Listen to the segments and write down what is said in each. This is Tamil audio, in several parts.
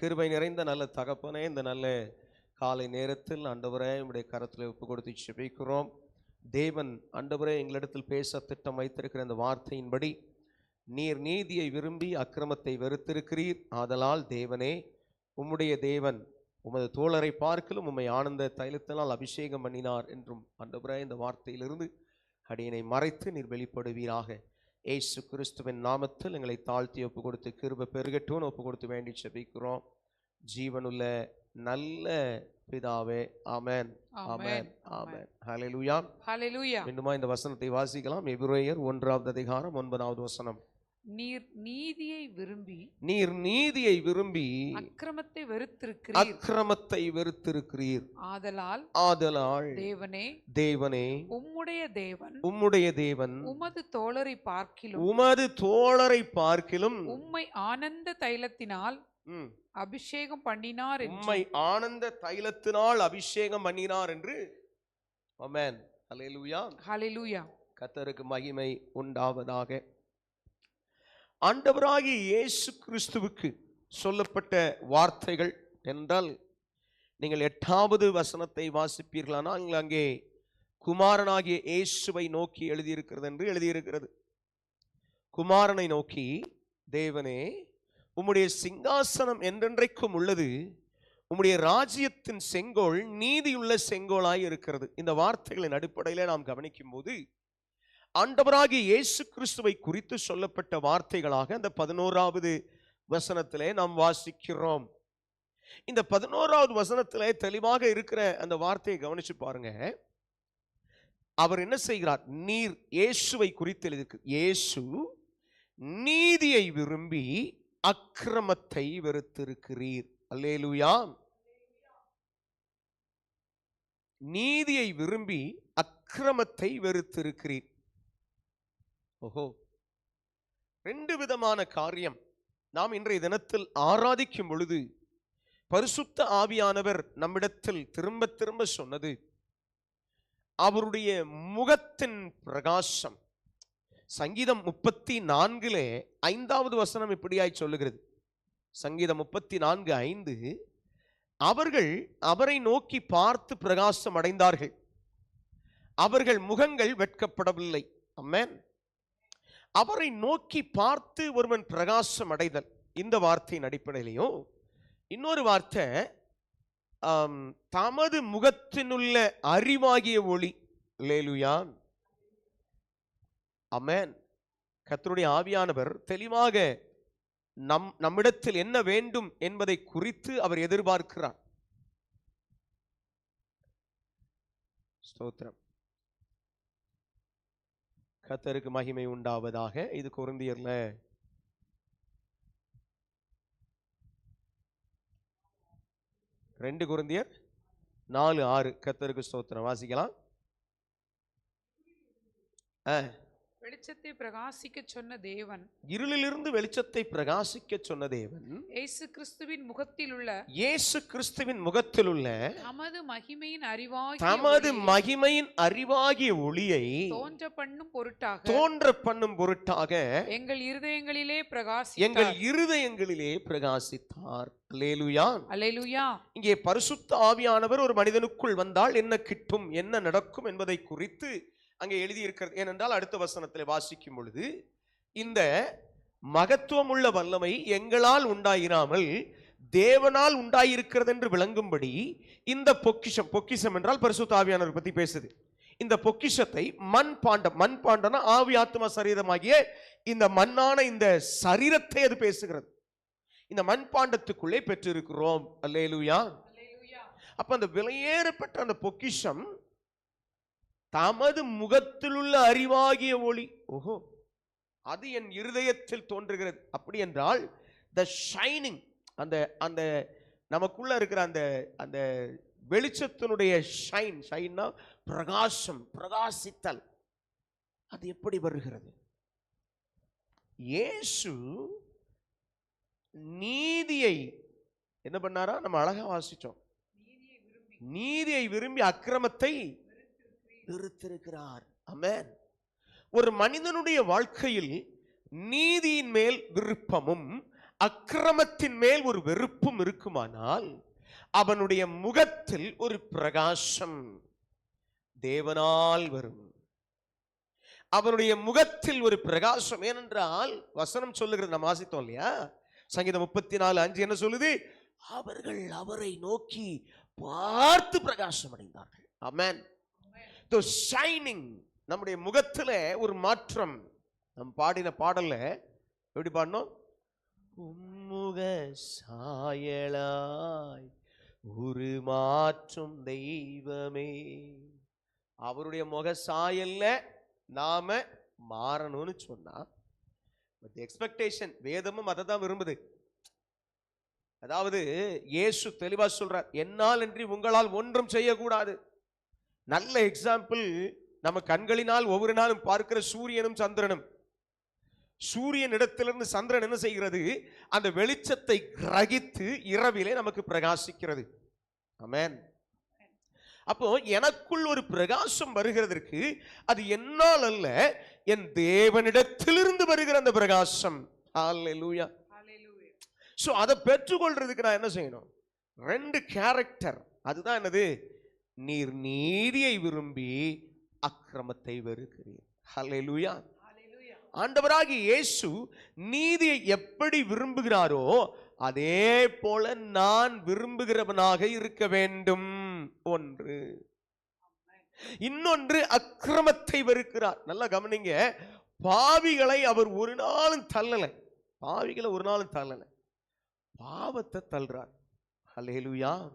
கிருபை நிறைந்த நல்ல தகப்பனே இந்த நல்ல காலை நேரத்தில் ஆண்டவரே உம்முடைய கரத்தில் ஒப்பு கொடுத்து செபிக்கிறோம் தேவன் ஆண்டவரே எங்களிடத்தில் பேச திட்டம் வைத்திருக்கிற இந்த வார்த்தையின்படி நீர் நீதியை விரும்பி அக்கிரமத்தை வெறுத்திருக்கிறீர். ஆதலால் தேவனே உம்முடைய தேவன் உமது தோழரை பார்க்கலும் உம்மை ஆனந்த தைலத்தினால் அபிஷேகம் பண்ணினார் என்றும் ஆண்டவரே இந்த வார்த்தையிலிருந்து அடியனை மறைத்து நீர் வெளிப்படுவீராக. ஏசு கிறிஸ்துவின் நாமத்தில் எங்களை தாழ்த்தி ஒப்பு கொடுத்து கிருப பெருகட்டும்னு ஒப்பு கொடுத்து வேண்டி செபிக்கிறோம் ஜீவனுள்ள நல்ல பிதாவே ஆமென். ஆமென். ஆமென். ஹalleluya. ஹalleluya. மீண்டுமா இந்த வசனத்தை வாசிக்கலாம். எபிரேயர் ஒன்றாவது அதிகாரம் ஒன்பதாவது வசனம். நீர் நீதியை விரும்பி நீர் நீதியை விரும்பி அக்கிரமத்தை வெறுத்திருக்கிறீர். அக்கிரமத்தை வெறுத்திருக்கிறீர். ஆதலால் ஆதலால் தேவனே தேவனே உம்முடைய தேவன் உம்முடைய தேவன் உமது தோழரை பார்க்கிலும் உமது தோழரை பார்க்கிலும் உம்மை ஆனந்த தைலத்தினால் அபிஷேகம் பண்ணினார் உம்மை ஆனந்த தைலத்தினால் அபிஷேகம் பண்ணினார் என்று. ஆமென். அல்லேலூயா ஹalleluya. கத்தருக்கு மகிமை உண்டாவதாக. ஆண்டவராகிய இயேசு கிறிஸ்துவுக்கு சொல்லப்பட்ட வார்த்தைகள் என்றால் நீங்கள் எட்டாவது வசனத்தை வாசிப்பீர்களானால் அங்கே குமாரனாகிய இயேசுவை நோக்கி எழுதியிருக்கிறது என்று எழுதியிருக்கிறது. குமாரனை நோக்கி தேவனே உம்முடைய சிங்காசனம் என்றென்றைக்கும் உள்ளது. உம்முடைய ராஜ்யத்தின் செங்கோல் நீதியுள்ள செங்கோலாய் இருக்கிறது. இந்த வார்த்தைகளின் அடிப்படையில் நாம் கவனிக்கும் போது ஆண்டவராகிய இயேசு கிறிஸ்துவை குறித்து சொல்லப்பட்ட வார்த்தைகளாக அந்த பதினோராவது வசனத்திலே நாம் வாசிக்கிறோம். இந்த பதினோராவது வசனத்திலே தெளிவாக இருக்கிற அந்த வார்த்தையை கவனிச்சு பாருங்க. அவர் என்ன செய்கிறார்? நீர் இயேசுவை குறித்து எழுதியிருக்கு. இயேசு நீதியை விரும்பி அக்கிரமத்தை வெறுத்திருக்கிறீர். அல்லேலுயா. நீதியை விரும்பி அக்கிரமத்தை வெறுத்திருக்கிறீர். ஓஹோ. ரெண்டு விதமான காரியம் நாம் இன்றைய தினத்தில் ஆராதிக்கும் பொழுது பரிசுத்த ஆவியானவர் நம்மிடத்தில் திரும்ப திரும்ப சொன்னது அவருடைய முகத்தின் பிரகாசம். சங்கீதம் முப்பத்தி நான்கிலே ஐந்தாவது வசனம் இப்படியாய் சொல்லுகிறது. சங்கீதம் முப்பத்தி நான்கு ஐந்து அவர்கள் அவரை நோக்கி பார்த்து பிரகாசம் அடைந்தார்கள். அவர்கள் முகங்கள் வெட்கப்படவில்லை. அம்மேன் அவரை நோக்கி பார்த்து ஒருவன் பிரகாசம் அடைதல். இந்த வார்த்தையின் அடிப்படையிலையும் இன்னொரு வார்த்தை தமது முகத்தினுள்ள அறிவாகிய ஒளி. லேலுயான் அமேன் கத்தருடைய ஆவியானவர் தெளிவாக நம் நம்மிடத்தில் என்ன வேண்டும் என்பதை குறித்து அவர் எதிர்பார்க்கிறார். ஸ்தோத்திரம். கத்தருக்கு மகிமை உண்டாவதாக. இது குருந்தியர்ல. ரெண்டு குருந்தியர் நாலு ஆறு. கத்தருக்கு ஸ்தோத்திரம். வாசிக்கலாம். ஆ. வெளிச்சத்தை பிரகாசிக்க சொன்ன தேவன். இருளிலிருந்து வெளிச்சத்தை பிரகாசிக்க சொன்ன தேவன். இயேசு கிறிஸ்துவின் முகத்தில் உள்ள இயேசு கிறிஸ்துவின் முகத்தில் உள்ள தமது மகிமையின் அறிவாகிய தமது மகிமையின் அறிவாகிய ஒளியை தோன்ற பண்ணும் பொருட்டாக தோன்ற பண்ணும் பொருட்டாக எங்கள் இருதயங்களிலே எங்கள் பிரகாசித்தார். இருதயங்களிலே பிரகாசித்தார் இங்கே பரிசுத்த ஆவியானவர் ஒரு மனிதனுக்குள் வந்தால் என்ன கிட்டும் என்ன நடக்கும் என்பதை குறித்து அங்கே எழுதியிருக்கிறது. ஏனென்றால் அடுத்த வசனத்தில் வாசிக்கும் பொழுது இந்த மகத்துவமுள்ள வல்லமை எங்களால் உண்டாயிராமல் தேவனால் உண்டாயிருக்கிறது என்று விளங்கும்படி இந்த பொக்கிஷம் பொக்கிஷம் என்றால் பரிசுத்த ஆவியானவர் பத்தி பேசுது. இந்த பொக்கிஷத்தை மண் பாண்டம் மண் பாண்டம்னா ஆவி ஆத்மா சரீரமாகிய இந்த மண்ணான இந்த சரீரத்தை அது பேசுகிறது. இந்த மண் பாண்டத்துக்குள்ளே பெற்றிருக்கிறோம். அல்லேலூயா. அப்ப அந்த விலையேறப்பட்ட அந்த பொக்கிஷம் தமது முகத்திலுள்ள அறிவாகிய ஒளி. ஓஹோ. அது என் இருதயத்தில் தோன்றுகிறது. அப்படி என்றால் த ஷைனிங் அந்த அந்த நமக்குள்ள இருக்கிற அந்த அந்த வெளிச்சத்தினுடைய ஷைன் ஷைன்னா பிரகாசம் பிரகாசித்தல். அது எப்படி வருகிறது? இயேசு நீதியை என்ன பண்ணாரா? நம்ம அழகா வாசிச்சோம். நீதியை விரும்பி அக்கிரமத்தை நிறுத்திருக்கிறார் அமேன் ஒரு மனிதனுடைய வாழ்க்கையில் நீதியின் மேல் விருப்பமும் அக்கிரமத்தின் மேல் ஒரு வெறுப்பும் இருக்குமானால் அவனுடைய முகத்தில் ஒரு பிரகாசம் தேவனால் வரும். அவனுடைய முகத்தில் ஒரு பிரகாசம் ஏனென்றால் வசனம் சொல்லுகிறது நம்ம வாசித்தோம் இல்லையா? சங்கீதம் முப்பத்தி நாலு அஞ்சு என்ன சொல்லுது? அவர்கள் அவரை நோக்கி பார்த்து பிரகாசம் அடைந்தார்கள். அமேன் த ஷைனிங் நம்முடைய முகத்துல ஒரு மாற்றம். நம் பாடின பாடல்ல எப்படி பாடணும் உம்முக சாயலாய் ஒரு மாற்றும் தெய்வமே. அவருடைய முக சாயல்ல நாம மாறணும்னு சொன்னா பட் எக்ஸ்பெக்டேஷன் வேதமும் அதை தான் விரும்புது. அதாவது இயேசு தெளிவா சொல்றார் என்னால் இன்றி உங்களால் ஒன்றும் செய்யக்கூடாது. நல்ல எக்ஸாம்பிள் நம்ம கண்களினால் ஒவ்வொரு நாளும் பார்க்கிற சூரியனும் சந்திரனும். சூரியன் இடத்திலிருந்து சந்திரன் என்ன செய்கிறது? அந்த வெளிச்சத்தை கிரகித்து இரவிலே நமக்கு பிரகாசிக்கிறது. ஆமென். அப்போ எனக்குள் ஒரு பிரகாசம் வருகிறதற்கு அது என்னால் அல்ல என் தேவனிடத்திலிருந்து வருகிற அந்த பிரகாசம். ஸோ அதை பெற்றுக்கொள்றதுக்கு நான் என்ன செய்யணும்? ரெண்டு கேரக்டர் அதுதான் என்னது? நீர் நீதியை விரும்பி அக்கிரமத்தை வெறுக்கிறீர். ஹalleluya. ஆண்டவராகி இயேசு நீதியை எப்படி விரும்புகிறாரோ அதே போல நான் விரும்புகிறவனாக இருக்க வேண்டும். ஒன்று. இன்னொன்று அக்கிரமத்தை வெறுக்கிறார். நல்லா கவனிங்க பாவிகளை அவர் ஒரு நாளும் தள்ளல. பாவிகளை ஒரு நாளும் தள்ளல. பாவத்தை தள்ளுறார். ஹalleluya.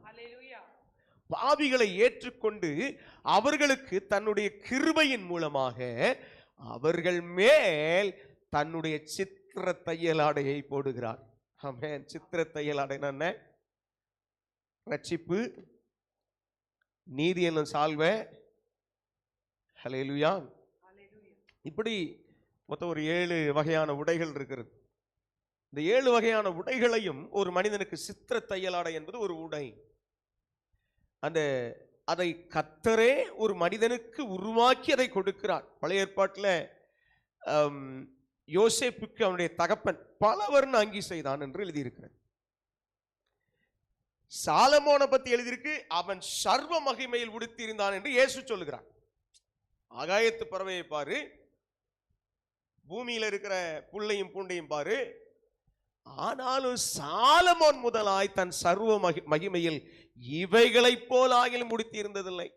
பாவிகளை ஏற்றுக்கொண்டு அவர்களுக்கு தன்னுடைய கிருபையின் மூலமாக அவர்கள் மேல் தன்னுடைய சித்திர தையலாடையை போடுகிறார். ஆமென். சித்திர தையலாடை என்ன ரட்சிப்பு நீதி என்னும் சால்வ. ஹalleluya. இப்படி மொத்தம் ஒரு ஏழு வகையான உடைகள் இருக்கிறது. இந்த ஏழு வகையான உடைகளையும் ஒரு மனிதனுக்கு சித்திர தையலாடை என்பது ஒரு உடை. அந்த அதை கத்தரே ஒரு மனிதனுக்கு உருவாக்கி அதை கொடுக்கிறார். பழைய ஏற்பாட்டில் யோசேப்புக்கு அவனுடைய தகப்பன் பல வர்ண அங்கி செய்தான் என்று எழுதியிருக்கிறது சாலமோனை பத்தி எழுதியிருக்கு அவன் சர்வ மகிமையில் உடுத்தியிருந்தான் என்று இயேசு சொல்லுகிறான் ஆகாயத்து பறவையை பாரு பூமியில இருக்கிற புல்லையும் பூண்டையும் பாரு ஆனாலும் சாலமோன் முதலாய் தன் சர்வ மகி- மகிமையில் இவைகளைப் போல் ஆகிலும் முடித்திருந்ததில்லை.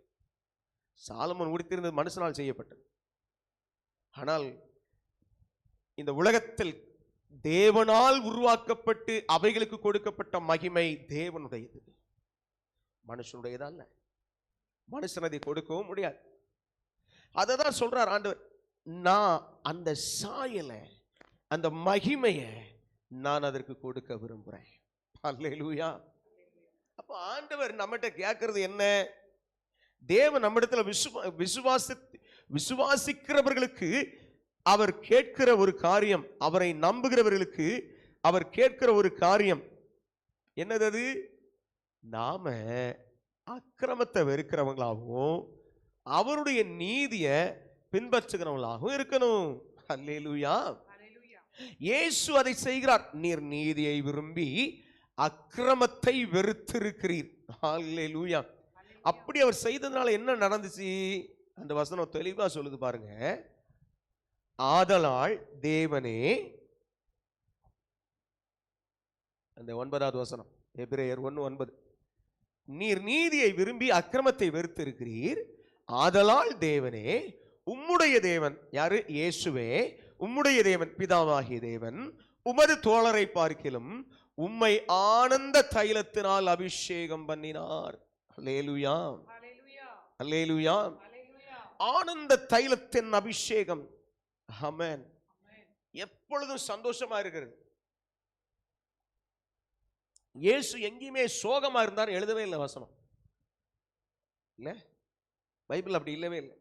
சாலமோன் முடித்திருந்தது மனுஷனால் செய்யப்பட்டது. ஆனால் இந்த உலகத்தில் தேவனால் உருவாக்கப்பட்டு அவைகளுக்கு கொடுக்கப்பட்ட மகிமை தேவனுடையது. மனுஷனுடையதல்ல. மனுஷன் அதை கொடுக்கவும் முடியாது. அதை தான் சொல்றார் ஆண்டவர் நான் அந்த சாயலை அந்த மகிமையை நான் அதற்கு கொடுக்க விரும்புகிறேன் அல்லேலூயா அப்போ ஆண்டவர் நம்மகிட்ட கேட்கறது என்ன? தேவன் நம்மிடத்துல விசுவா விசுவாசி விசுவாசிக்கிறவர்களுக்கு அவர் கேட்கிற ஒரு காரியம் அவரை நம்புகிறவர்களுக்கு அவர் கேட்கிற ஒரு காரியம். என்னது அது நாம அக்கிரமத்தை வெறுக்கிறவங்களாகவும் அவருடைய நீதியை பின்பற்றுகிறவங்களாகவும் இருக்கணும். அல்லேலூயா இயேசு அதை செய்கிறார். நீர் நீதியை விரும்பி அக்கிரமத்தை வெறுத்திருக்கிறீர். அல்லேலூயா அப்படி அவர் செய்ததுனால என்ன நடந்துச்சு? அந்த வசனம் தெளிவா சொல்லுது பாருங்க. ஆதலால் தேவனே அந்த ஒன்பதாவது வசனம் எபிரேயர் ஒன்று ஒன்பது. நீர் நீதியை விரும்பி அக்கிரமத்தை வெறுத்திருக்கிறீர். ஆதலால் தேவனே உம்முடைய தேவன் யாரு? இயேசுவே உம்முடைய தேவன் பிதாவாகிய தேவன் உமது தோழரை பார்க்கிலும் உம்மை ஆனந்த தைலத்தினால் அபிஷேகம் பண்ணினார். ஹalleluya. ஆனந்த தைலத்தின் அபிஷேகம். ஆமென் எப்பொழுதும் சந்தோஷமா இருக்கிறது. இயேசு எங்கேயுமே சோகமா இருந்தார் எழுதவே இல்லை வசனம். இல்ல. பைபிள் அப்படி இல்லவே இல்லை.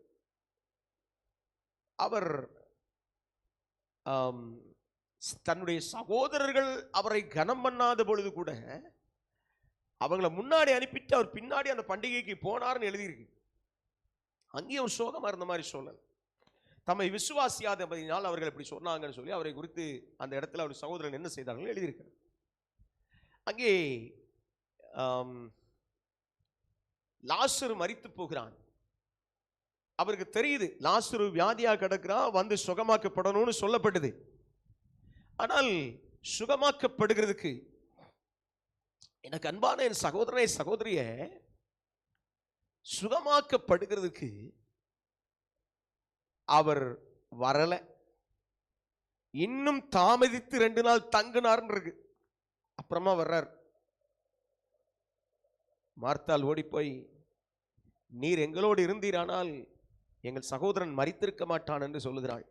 அவர் தன்னுடைய சகோதரர்கள் அவரை கனம் பண்ணாத பொழுது கூட அவங்கள முன்னாடி அனுப்பிட்டு அவர் பின்னாடி அந்த பண்டிகைக்கு போனார்னு எழுதியிருக்கு. அங்கேயும் அவர் சோகமாக இருந்த மாதிரி சொல்லல் தம்மை விசுவாசியாதபடினால் அவர்கள் இப்படி சொன்னாங்கன்னு சொல்லி அவரை குறித்து அந்த இடத்துல அவர் சகோதரன் என்ன செய்தார்கள் எழுதியிருக்கிறார். அங்கே லாசர் மறித்து போகிறான். அவருக்கு தெரியுது லாசுரு வியாதியா கிடக்கிறான் வந்து சுகமாக்கப்படணும்னு சொல்லப்பட்டது. ஆனால் சுகமாக்கப்படுகிறதுக்கு எனக்கு அன்பான என் சகோதரனை சகோதரிய சுகமாக்கப்படுகிறதுக்கு அவர் வரல. இன்னும் தாமதித்து ரெண்டு நாள் தங்குனார்னு இருக்கு அப்புறமா வர்றார். மார்த்தால் ஓடி போய் நீர் எங்களோடு இருந்தீரானால் எங்கள் சகோதரன் மறித்திருக்க மாட்டான் என்று சொல்லுகிறாள்.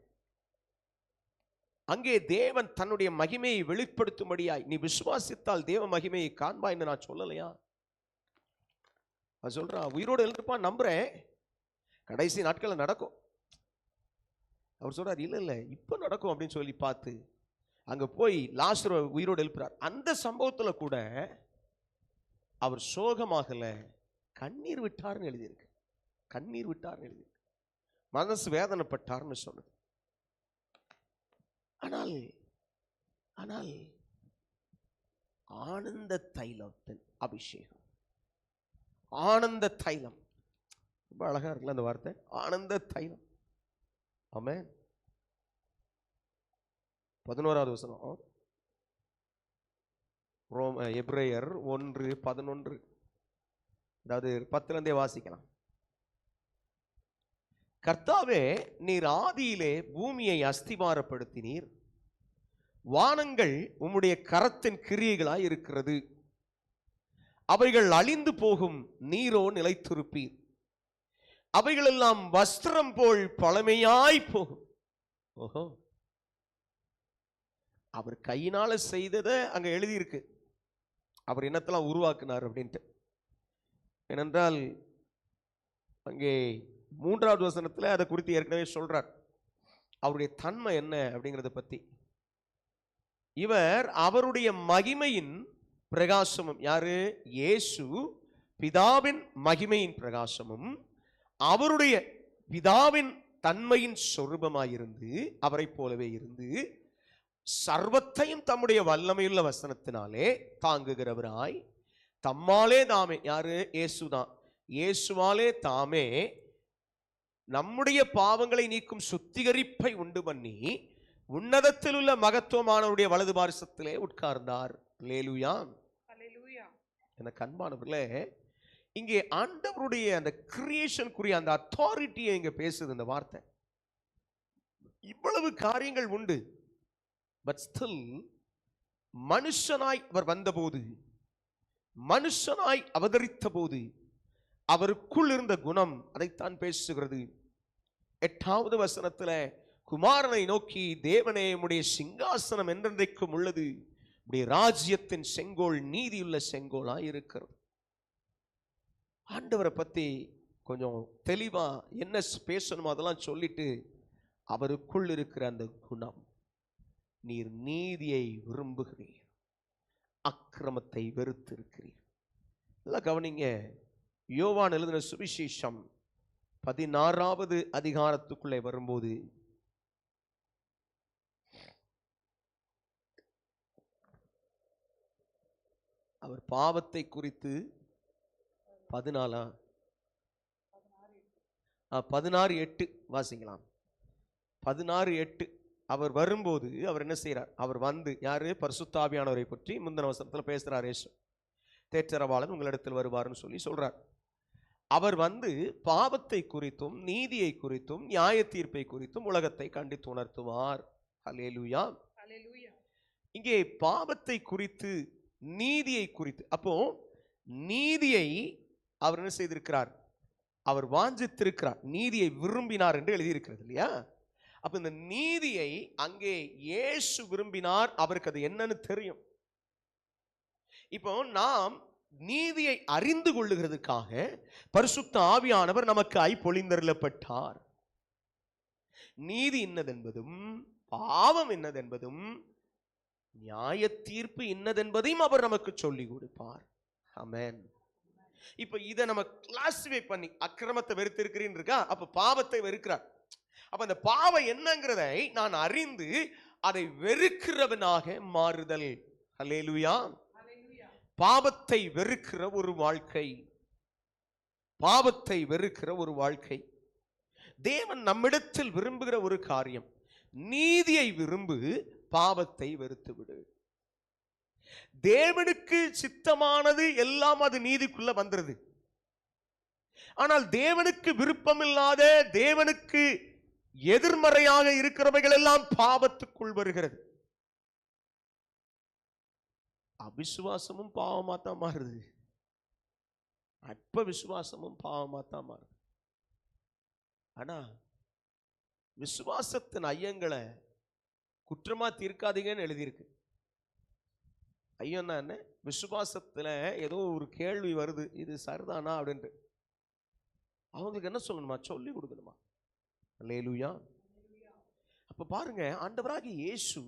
அங்கே தேவன் தன்னுடைய மகிமையை வெளிப்படுத்தும்படியாய் நீ விசுவாசித்தால் தேவ மகிமையை காண்பாய்ன்னு நான் சொல்லலையா? அது சொல்றா உயிரோடு எழுந்திருப்பான் நம்புறேன். கடைசி நாட்களில் நடக்கும். அவர் சொல்றாரு இல்ல இல்ல இப்ப நடக்கும் அப்படின்னு சொல்லி பார்த்து அங்க போய் லாஸ்டர் உயிரோடு எழுப்புறார். அந்த சம்பவத்துல கூட அவர் சோகமாகல கண்ணீர் விட்டார்னு எழுதியிருக்கு. கண்ணீர் விட்டார்னு எழுதியிருக்கு. மனசு வேதனைப்பட்டார்னு சொன்னது ஆனால் ஆனால் ஆனந்த தைலத்தின் அபிஷேகம். ஆனந்த தைலம். ரொம்ப அழகா இருக்குல்ல அந்த வார்த்தை? ஆனந்த தைலம். ஆமே பதினோராவது வசனம். ரோம் எப்ரேயர் ஒன்று பதினொன்று. அதாவது பத்துல இருந்தே வாசிக்கலாம். கர்த்தாவே நீர் ஆதியிலே பூமியை அஸ்திவாரப்படுத்தினீர் வானங்கள் உம்முடைய கரத்தின் கிரியைகளாய் இருக்கிறது. அவைகள் அழிந்து போகும் நீரோ நிலைத்திருப்பீர். அவைகளெல்லாம் வஸ்திரம் போல் பழமையாய் போகும். ஓஹோ. அவர் கையினால செய்ததை அங்க எழுதியிருக்கு. அவர் என்னத்தெல்லாம் உருவாக்குனார் அப்படின்ட்டு. ஏனென்றால் அங்கே மூன்றாவது வசனத்துல அதை குறித்து ஏற்கனவே சொல்றார். அவருடைய தன்மை என்ன அப்படிங்கிறத பத்தி. இவர் அவருடைய மகிமையின் பிரகாசமும் யாரு? இயேசு பிதாவின் மகிமையின் பிரகாசமும் அவருடைய பிதாவின் தன்மையின் சொரூபமாயிருந்து அவரைப் போலவே இருந்து சர்வத்தையும் தம்முடைய வல்லமையுள்ள வசனத்தினாலே தாங்குகிறவராய் தம்மாலே தாமே யாரு? இயேசுதான். இயேசுவாலே தாமே நம்முடைய பாவங்களை நீக்கும் சுத்திகரிப்பை உண்டு பண்ணி உன்னதத்தில் உள்ள மகத்துவமானவருடைய வலது பாரிசத்திலே உட்கார்ந்தார். Hallelujah. எனக்கு அன்பானவர்களே இங்கே ஆண்டவருடைய அந்த கிரியேஷனுக்குரிய அந்த அத்தாரிட்டியை இங்க பேசுது இந்த வார்த்தை. இவ்வளவு காரியங்கள் உண்டு. பட் ஸ்டில் மனுஷனாய் அவர் வந்தபோது மனுஷனாய் அவதரித்த போது அவருக்குள் இருந்த குணம் அதைத்தான் பேசுகிறது. எட்டாவது வசனத்துல குமாரனை நோக்கி தேவனே உடைய சிங்காசனம் என்றென்றைக்கும் உள்ளது. உடைய ராஜ்யத்தின் செங்கோல் நீதியுள்ள செங்கோலா இருக்கிறது ஆண்டவரை பத்தி கொஞ்சம் தெளிவா என்ன பேசணுமோ அதெல்லாம் சொல்லிட்டு அவருக்குள் இருக்கிற அந்த குணம் நீர் நீதியை விரும்புகிறீர். அக்கிரமத்தை வெறுத்திருக்கிறீர். எல்லாம் கவனிங்க. யோவான் எழுதின சுவிசேஷம் பதினாறாவது அதிகாரத்துக்குள்ளே வரும்போது அவர் பாவத்தை குறித்து பதினாலா? பதினாறு எட்டு வாசிக்கலாம். பதினாறு எட்டு அவர் வரும்போது அவர் என்ன செய்கிறார்? அவர் வந்து யாரு? பரிசுத்தாபியானவரை பற்றி முந்தின வசனத்தில் பேசுகிறார் ஏசு தேற்றரவாளன் உங்களிடத்தில் வருவார்னு சொல்லி சொல்கிறார் அவர் வந்து பாவத்தை குறித்தும் நீதியை குறித்தும் நியாய தீர்ப்பை குறித்தும் உலகத்தை கண்டித்து உணர்த்துவார். Hallelujah. இங்கே பாவத்தை குறித்து நீதியை குறித்து அப்போ நீதியை அவர் என்ன செய்திருக்கிறார்? அவர் வாஞ்சித்திருக்கிறார். நீதியை விரும்பினார் என்று எழுதியிருக்கிறது இல்லையா? அப்ப இந்த நீதியை அங்கே இயேசு விரும்பினார். அவருக்கு அது என்னன்னு தெரியும். இப்போ நாம் நீதியை அறிந்து கொள்ளுகிறதுக்காக பரிசுத்த ஆவியானவர் நமக்கு ஐ பொழிந்தருளப்பட்டார் நீதி இன்னதென்பதும் பாவம் என்னதென்பதும் நியாய தீர்ப்பு இன்னதென்பதையும் அவர் நமக்கு சொல்லிக் கொடுப்பார். ஆமென். இப்ப இதை நம்ம கிளாசிஃபை பண்ணி அக்கிரமத்தை வெறுத்திருக்கிறீன் இருக்கா? அப்ப பாவத்தை வெறுக்கிறார். அப்ப அந்த பாவம் என்னங்கிறதை நான் அறிந்து அதை வெறுக்கிறவனாக மாறுதல். அலேலுயா பாவத்தை வெறுக்கிற ஒரு வாழ்க்கை. பாவத்தை வெறுக்கிற ஒரு வாழ்க்கை. தேவன் நம்மிடத்தில் விரும்புகிற ஒரு காரியம். நீதியை விரும்பு பாவத்தை வெறுத்து விடு தேவனுக்கு சித்தமானது எல்லாம் அது நீதிக்குள்ள வந்துருது. ஆனால் தேவனுக்கு விருப்பமில்லாத தேவனுக்கு எதிர்மறையாக இருக்கிறவைகள் எல்லாம் பாவத்துக்குள் வருகிறது. அவிசுவாசமும் பாவமாக தான் மாறுது. அற்ப விசுவாசமும் பாவமாக தான் மாறுது. ஆனா விசுவாசத்தின் ஐயங்களை குற்றமா தீர்க்காதீங்கன்னு எழுதியிருக்கு. ஐயன்னா என்ன? விசுவாசத்துல ஏதோ ஒரு கேள்வி வருது இது சரிதானா அப்படின்ட்டு. அவங்களுக்கு என்ன சொல்லணுமா? சொல்லி கொடுக்கணுமா? லேலுயா அப்ப பாருங்க ஆண்டவராகி இயேசு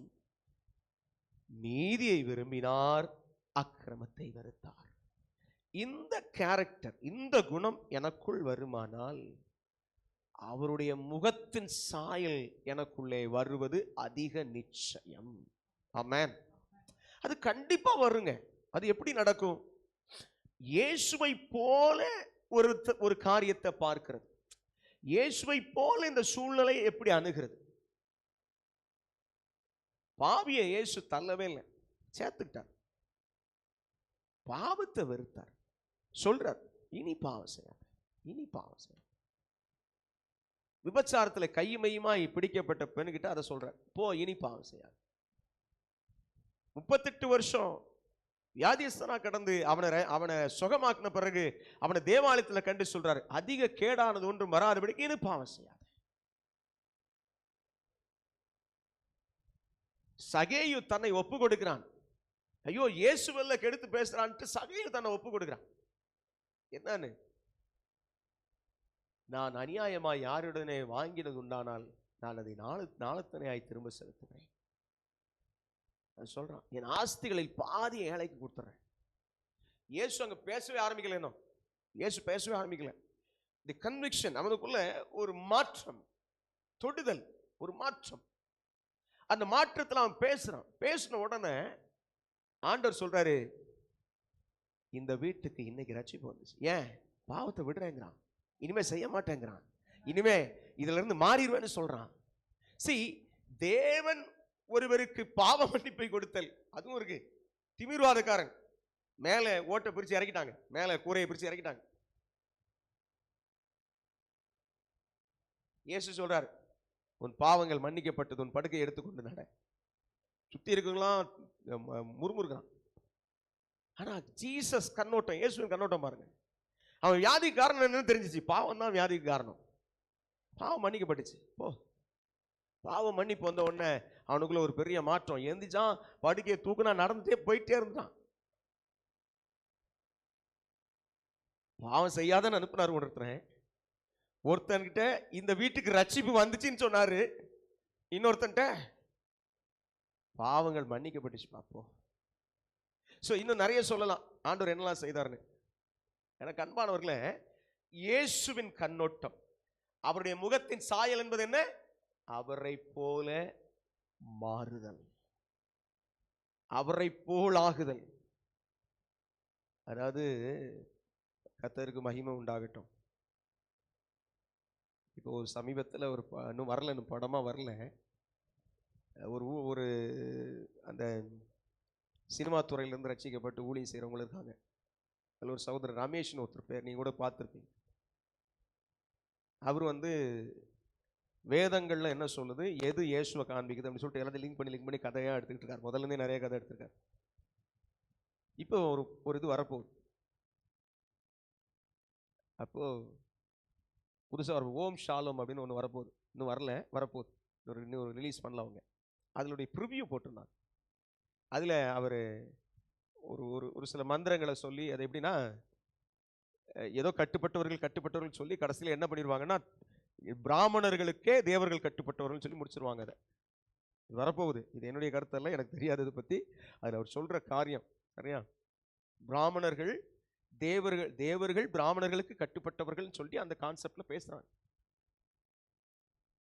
நீதியை விரும்பினார் அக்கிரமத்தை வெறுத்தார். இந்த கேரக்டர் இந்த குணம் எனக்குள் வருமானால் அவருடைய முகத்தின் சாயல் எனக்குள்ளே வருவது அதிக நிச்சயம். ஆமேன் அது கண்டிப்பா வருங்க. அது எப்படி நடக்கும்? இயேசுவை போல ஒரு ஒரு காரியத்தை பார்க்கிறது. இயேசுவை போல இந்த சூழ்நிலையை எப்படி அணுகிறது? பாவியை இயேசு தள்ளவே இல்லை. சேர்த்துக்கிட்டார். பாவத்தை வெறுத்தார். சொல்றார் இனி பாவம் செய்யாத இனி பாவம் செய்யாத. விபச்சாரத்தில் கையுமையுமாய் பிடிக்கப்பட்ட பெண்கிட்ட அதை சொல்றார் போ இனி பாவம் செய்யாத. முப்பத்தெட்டு வருஷம் வியாதிஸ்தனா கடந்து அவனை அவனை சுகமாக்கின பிறகு அவனை தேவாலயத்துல கண்டு சொல்றாரு அதிக கேடானது ஒன்றும் வராதபடிக்கு இனி பாவம் செய்யாது. சகேயு தன்னை ஒப்பு கொடுக்கிறான் ஐயோ இயேசுவல்ல கெடுத்து பேசுறான்ட்டு சகேயு தன்னை ஒப்பு கொடுக்கிறான் என்னன்னு? நான் அநியாயமாய் யாருடனே வாங்கினது உண்டானால் நான் அதை நாலு நாளத்தனையாய் திரும்ப செலுத்துகிறேன் அது சொல்றான் என் ஆஸ்திகளில் பாதி ஏழைக்கு கொடுத்துறேன். இயேசு அங்க பேசவே ஆரம்பிக்கல இன்னும். இயேசு பேசவே ஆரம்பிக்கல. தி கன்விக்ஷன் அவனுக்குள்ள ஒரு மாற்றம் தொடுதல் ஒரு மாற்றம். அந்த மாற்றத்தில் அவன் பேசுறான். பேசின உடனே ஆண்டவர் சொல்றாரு இந்த வீட்டுக்கு இன்னைக்கு ரட்சிப்பு வந்துச்சு. ஏன்? பாவத்தை விடுறேங்கிறான். இனிமே செய்ய மாட்டேங்கிறான். இனிமே இதுல இருந்து மாறிடுவேன்னு சொல்றான். சி தேவன் ஒருவருக்கு பாவ மன்னிப்பை கொடுத்தல் அதுவும் இருக்கு. திமிர்வாதக்காரன். மேலே ஓட்டை பிரித்து இறக்கிட்டாங்க. மேலே கூரையை பிரித்து இறக்கிட்டாங்க. இயேசு சொல்கிறார் உன் பாவங்கள் மன்னிக்கப்பட்டது உன் படுக்கை எடுத்துக்கொண்டு நட. சுத்தி இருக்கவங்களாம் முறுமுறுக்கிறான். ஆனா ஜீசஸ் கண்ணோட்டம் இயேசுவின் கண்ணோட்டம் பாருங்க. அவன் வியாதி காரணம் என்னன்னு தெரிஞ்சிச்சு. பாவம் தான் வியாதிக்கு காரணம். பாவம் மன்னிக்கப்பட்டுச்சு. போ. பாவம் மன்னிப்பு வந்த உடனே அவனுக்குள்ள ஒரு பெரிய மாற்றம். எந்திரிச்சான் படுக்கையை தூக்குனா நடந்துட்டே போயிட்டே இருந்தான். பாவம் செய்யாதன்னு அனுப்புனார் ஒருத்தன். ஒருத்தன்கிட்ட இந்த வீட்டுக்கு ரட்சிப்பு வந்துச்சுன்னு சொன்னாரு. இன்னொருத்தன்ட்ட பாவங்கள் மன்னிக்கப்பட்டுச்சு பாப்போம். ஸோ இன்னும் நிறைய சொல்லலாம். ஆண்டவர் என்னெல்லாம் செய்தாருன்னு. எனக்கு அன்பானவர்களே இயேசுவின் கண்ணோட்டம் அவருடைய முகத்தின் சாயல் என்பது என்ன? அவரை போல மாறுதல். அவரை போலாகுதல் அதாவது கத்தருக்கு மகிமை உண்டாகட்டும். இப்போ சமீபத்தில் ஒரு ப- இன்னும் வரல இன்னும் படமாக வரல. ஒரு ஊ- ஒரு அந்த சினிமா துறையிலேருந்து ரசிக்கப்பட்டு ஊழியம் செய்கிறவங்களும் இருக்காங்க. அதில் ஒரு சகோதரர் ரமேஷ்னு ஒருத்தர் பேர் நீங்கள் கூட பார்த்துருப்பீங்க. அவர் வந்து வேதங்கள்ல என்ன சொல்லுது? எது இயேசுவை காண்பிக்குது அப்படின்னு சொல்லிட்டு எல்லாத்தையும் லிங்க் பண்ணி லிங்க் பண்ணி கதையாக எடுத்துக்கிட்டு இருக்கார். முதல்லேருந்தே நிறைய கதை எடுத்திருக்கார். இப்போ ஒரு ஒரு இது வரப்போகுது. அப்போ புதுசாக வரும் ஓம் ஷாலோம் அப்படின்னு ஒன்று வரப்போகுது. இன்னும் வரல வரப்போகுது. ஒரு இன்னும் ஒரு ரிலீஸ் பண்ணல அவங்க. அதனுடைய ப்ரிவ்யூ போட்டிருந்தாங்க. அதில் அவர் ஒரு ஒரு ஒரு சில மந்திரங்களை சொல்லி அது எப்படின்னா ஏதோ கட்டுப்பட்டவர்கள் கட்டுப்பட்டவர்கள் சொல்லி கடைசியில் என்ன பண்ணிடுவாங்கன்னா பிராமணர்களுக்கே தேவர்கள் கட்டுப்பட்டவர்கள் சொல்லி முடிச்சிருவாங்க அதை. இது வரப்போகுது. இது என்னுடைய கருத்தெல்லாம் எனக்கு தெரியாததை பற்றி அதில் அவர் சொல்கிற காரியம் சரியா? பிராமணர்கள் தேவர்கள் தேவர்கள் பிராமணர்களுக்கு கட்டுப்பட்டவர்கள் சொல்லி அந்த கான்செப்ட்ல பேசுறாங்க.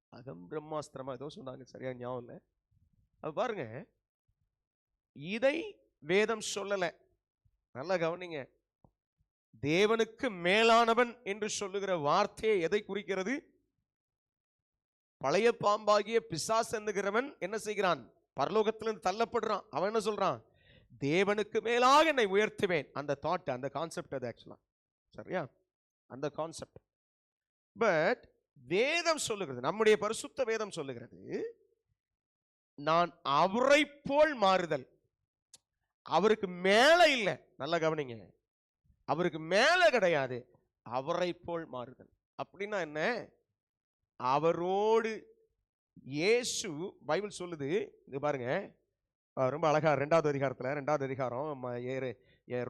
அகம் பிரம்மாஸ்திரமா ஏதோ சொன்னாங்க சரியா ஞாபகம் இல்லை. அது பாருங்க. இதை வேதம் சொல்லல. நல்லா கவனிங்க. தேவனுக்கு மேலானவன் என்று சொல்லுகிற வார்த்தையை எதை குறிக்கிறது? பழைய பாம்பாகிய பிசாஸ் என்கிறவன் என்ன செய்கிறான்? பரலோகத்திலிருந்து தள்ளப்படுறான். அவன் என்ன சொல்றான்? தேவனுக்கு மேலாக என்னை உயர்த்துவேன். அந்த தாட் அந்த கான்செப்ட் அது ஆக்சுவலா சரியா? அந்த கான்செப்ட் பட் வேதம் சொல்லுகிறது நம்முடைய பரிசுத்த வேதம் சொல்லுகிறது நான் அவரை போல் மாறுதல். அவருக்கு மேல இல்லை. நல்லா கவனிங்க. அவருக்கு மேல கிடையாது. அவரை போல் மாறுதல். அப்படின்னா என்ன? அவரோடு இயேசு பைபிள் சொல்லுது இது பாருங்க ரொம்ப அழகா ரெண்டாவது அதிகாரத்துல ரெண்டாவது அதிகாரம்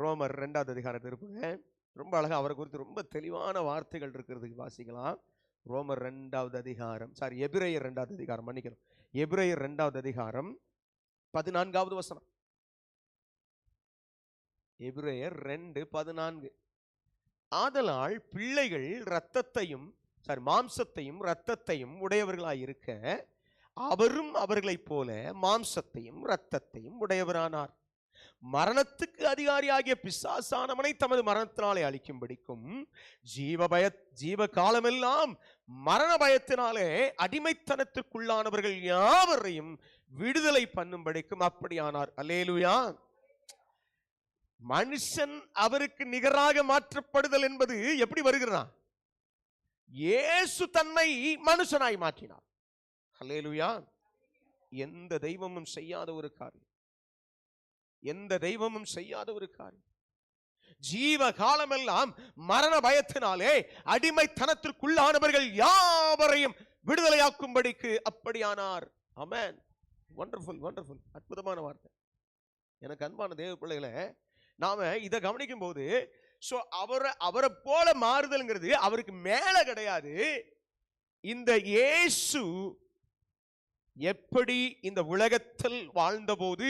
ரோமர் ரெண்டாவது அதிகாரத்தில் இருப்பாங்க ரொம்ப அழகா அவரை குறித்து ரொம்ப தெளிவான வார்த்தைகள் இருக்கிறதுக்கு வாசிக்கலாம். ரோமர் ரெண்டாவது அதிகாரம் சாரி எபிரேயர் ரெண்டாவது அதிகாரம் மன்னிக்கணும். எபிரேயர் ரெண்டாவது அதிகாரம் பதினான்காவது வசனம். எபிரேயர் ரெண்டு பதினான்கு. ஆதலால் பிள்ளைகள் இரத்தத்தையும் சாரி மாம்சத்தையும் இரத்தத்தையும் உடையவர்களாக இருக்க அவரும் அவர்களைப் போல மாம்சத்தையும் இரத்தத்தையும் உடையவரானார். மரணத்துக்கு அதிகாரியாகிய பிசாசானவனை தமது மரணத்தினாலே அழிக்கும்படிக்கும் ஜீவ பய ஜீவ காலமெல்லாம் மரண பயத்தினாலே அடிமைத்தனத்திற்குள்ளானவர்கள் யாவரையும் விடுதலை பண்ணும்படிக்கும் அப்படியானார். அல்லேலுயா! மனுஷன் அவருக்கு நிகராக மாற்றப்படுதல் என்பது எப்படி வருகிறான் இயேசு தன்னை மனுஷனாய் மாற்றினார். ஹலேலுயா எந்த தெய்வமும் செய்யாத ஒரு காரியம். எந்த தெய்வமும் செய்யாத ஒரு காரியம். ஜீவ காலமெல்லாம் மரண பயத்தினாலே அடிமைத்தனத்திற்குள்ளானவர்கள் யாவரையும் விடுதலையாக்கும்படிக்கு அப்படியானார். அமேன் வண்டர்ஃபுல் வண்டர்ஃபுல் அற்புதமான வார்த்தை. எனக்கு அன்பான தேவ பிள்ளைகளை நாம இதை கவனிக்கும் போது ஸோ அவரை அவரை போல மாறுதல்ங்கிறது அவருக்கு மேல கிடையாது. இந்த இயேசு எப்படி இந்த உலகத்தில் வாழ்ந்தபோது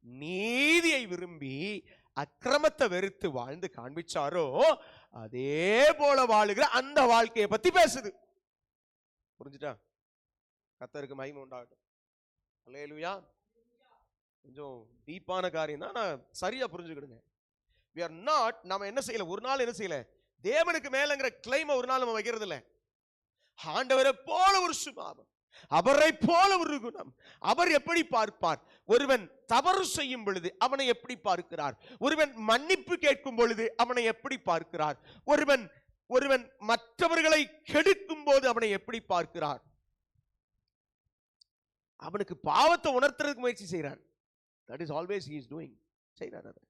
நீதியை விரும்பி அக்கிரமத்தை வெறுத்து வாழ்ந்து காண்பிச்சாரோ அதே போல வாழுகிற அந்த வாழ்க்கையை பத்தி பேசுது. புரிஞ்சுட்டா கத்தருக்கு மகிமை உண்டாகட்டும். அல்லேலூயா. கொஞ்சம் டீப்பான காரியம் தான். நான் சரியா புரிஞ்சுக்கிடுங்க. வி ஆர் நாட் நம்ம என்ன செய்யல? ஒரு நாள் என்ன செய்யல? தேவனுக்கு மேலங்கிற கிளைம ஒரு நாள் நம்ம வைக்கிறது இல்லை ஆண்டவரை போல ஒரு சுபாவம். அவரை போல ஒரு குணம். அவர் எப்படி பார்ப்பார்? ஒருவன் தவறு செய்யும் பொழுது அவனை எப்படி பார்க்கிறார்? ஒருவன் மன்னிப்பு கேட்கும் பொழுது அவனை எப்படி பார்க்கிறார்? ஒருவன் ஒருவன் மற்றவர்களை கெடுக்கும் போது அவனை எப்படி பார்க்கிறார்? அவனுக்கு பாவத்தை உணர்த்துறதுக்கு முயற்சி செய்கிறான். That is always is doing செய்கிறார் அதை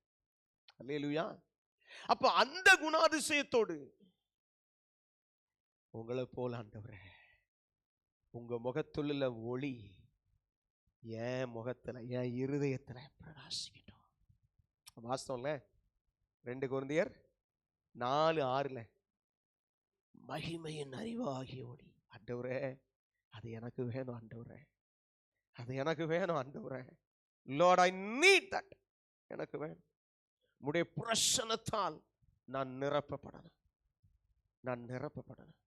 அல்லேலூயா. அந்த குணாதிசயத்தோடு உங்களை போல ஆண்டவரே உங்க முகத்துள்ள ஒளி என் முகத்துல என் இருதயத்துல பிரகாசிக்கட்டும். வாஸ்தவம்ல ரெண்டு குருந்தியர் நாலு ஆறுல. மகிமையின் அறிவாகிய ஒளி. ஆண்டவரே அது எனக்கு வேணும் ஆண்டவரே. அது எனக்கு வேணும் ஆண்டவரே. லார்ட் ஐ நீட் தட் எனக்கு வேணும். உடைய பிரசனத்தால் நான் நிரப்பப்படணும். நான் நிரப்பப்படணும்.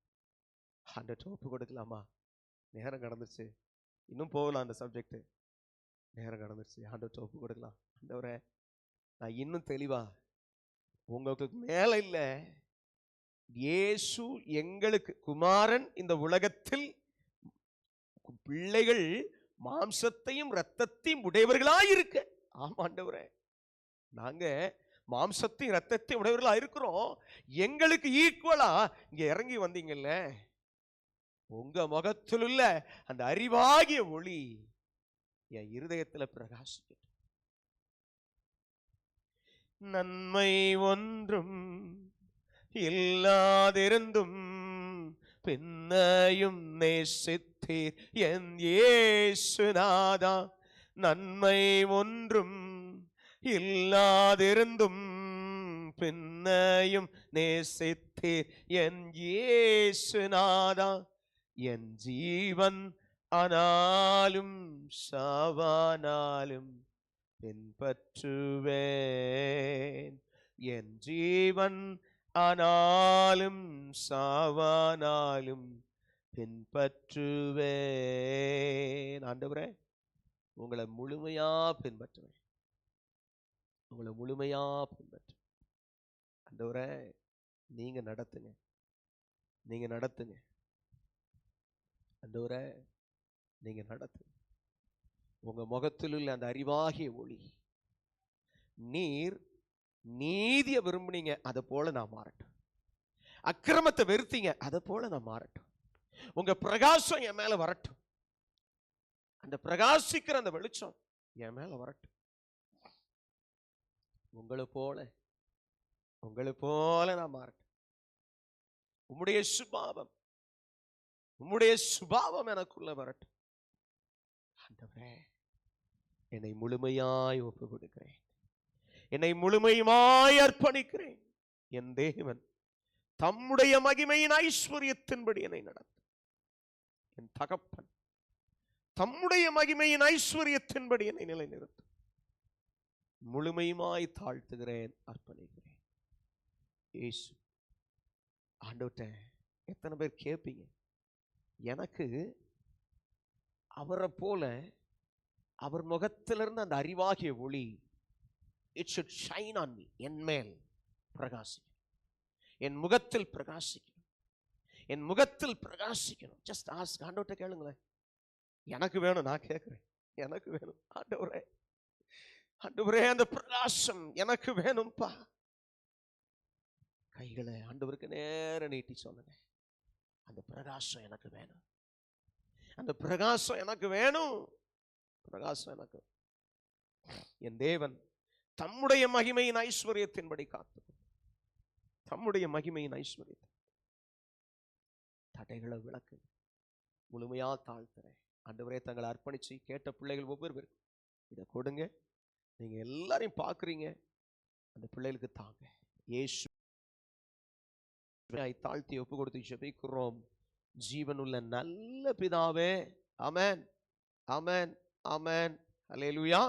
அந்த டோப்பு கொடுக்கலாமா? நேரம் கடந்துருச்சு. இன்னும் போகலாம் அந்த சப்ஜெக்ட் நேரம் கடந்துருச்சு. ஆண்டவர்கிட்ட ஒப்பு கொடுக்கலாம். ஆண்டவரை நான் இன்னும் தெளிவா உங்களுக்கு மேல இல்ல. இயேசு எங்களுக்கு குமாரன் இந்த உலகத்தில் பிள்ளைகள் மாம்சத்தையும் இரத்தத்தையும் உடையவர்களாக இருக்க. ஆமா ஆண்டவரே. நாங்க மாம்சத்தையும் ரத்தத்தையும் உடையவர்களா இருக்கிறோம். எங்களுக்கு ஈக்குவலா இங்க இறங்கி வந்தீங்கல்ல. உங்க முகத்திலுள்ள அந்த அறிவாகிய ஒளி என் இருதயத்துல பிரகாசிக்கட்டும். நன்மை ஒன்றும் இல்லாதிருந்தும் பின்னையும் நேசித்தீர் என் ஏசுநாதா நன்மை ஒன்றும் இல்லாதிருந்தும் பின்னையும் நேசித்தீர் என் ஏசுநாதா என் ஜீவன் ஆனாலும் சாவானாலும் பின்பற்றுவேன். என் ஜீவன் ஆனாலும் சாவானாலும் பின்பற்றுவேன். ஆண்டவரே உங்களை முழுமையா பின்பற்றுவேன். உங்களை முழுமையா பின்பற்றுவேன். ஆண்டவரே நீங்க நடத்துங்க. நீங்க நடத்துங்க. ஆண்டவரே நீங்க நடத்து. உங்க முகத்தில் உள்ள அந்த அறிவாகிய ஒளி. நீர் நீதியை விரும்புனீங்க அதை போல நான் மாறட்டும். அக்கிரமத்தை வெறுத்தீங்க அதை போல நான் மாறட்டும். உங்க பிரகாசம் என் மேல வரட்டும். அந்த பிரகாசிக்கிற அந்த வெளிச்சம் என் மேல வரட்டும். உங்களை போல உங்களை போல நான் மாறட்டும். உம்முடைய சுபாவம் உம்முடைய சுபாவம் எனக்குள்ள வரட்டும். ஆண்டவரே என்னை முழுமையாய் ஒப்பு கொடுக்கிறேன் என்னை முழுமையுமாய் அர்ப்பணிக்கிறேன். என் தேவன் தம்முடைய மகிமையின் ஐஸ்வர்யத்தின்படி என்னை நடத்தும் என் தகப்பன் தம்முடைய மகிமையின் ஐஸ்வர்யத்தின்படி என்னை நிலைநிறுத்தும் முழுமையுமாய் தாழ்த்துகிறேன் அர்ப்பணிக்கிறேன். இயேசு ஆண்டவர்ட்ட எத்தனை பேர் கேட்பீங்க எனக்கு அவரை போல அவர் முகத்திலிருந்து அந்த அறிவாகிய ஒளி it should shine on me என் மேல் பிரகாசிக்கும் என் முகத்தில் பிரகாசிக்கணும். என் முகத்தில் பிரகாசிக்கணும். ஜஸ்ட் ஆஸ் ஆண்டவர்கிட்ட கேளுங்களேன். எனக்கு வேணும் நான் கேட்குறேன். எனக்கு வேணும் ஆண்டவரே. ஆண்டவரே அந்த பிரகாசம் எனக்கு வேணும்ப்பா கைகளை ஆண்டவருக்கு நேர நீட்டி சொல்லுங்க. அந்த பிரகாசம் எனக்கு வேணும். அந்த பிரகாசம் எனக்கு வேணும். பிரகாசம் எனக்கு. என் தேவன் தம்முடைய மகிமையின் ஐஸ்வர்யத்தின்படி காத்து தம்முடைய மகிமையின் ஐஸ்வர்யத்தை. தடைகளை விளக்கு. முழுமையா தாழ்த்துறேன். ஆண்டவரே தங்களை அர்ப்பணிச்சு கேட்ட பிள்ளைகள் ஒவ்வொருவருக்கும். இதை கொடுங்க. நீங்க எல்லாரையும் பார்க்குறீங்க. அந்த பிள்ளைகளுக்கு தாங்க. இயேசு தாழ்த்தி ஒப்பு கொடுத்து ஜெபிக்கிறோம் ஜீவனுள்ள நல்ல பிதாவே. அமேன் அமேன் அமேன் அல்லேலூயா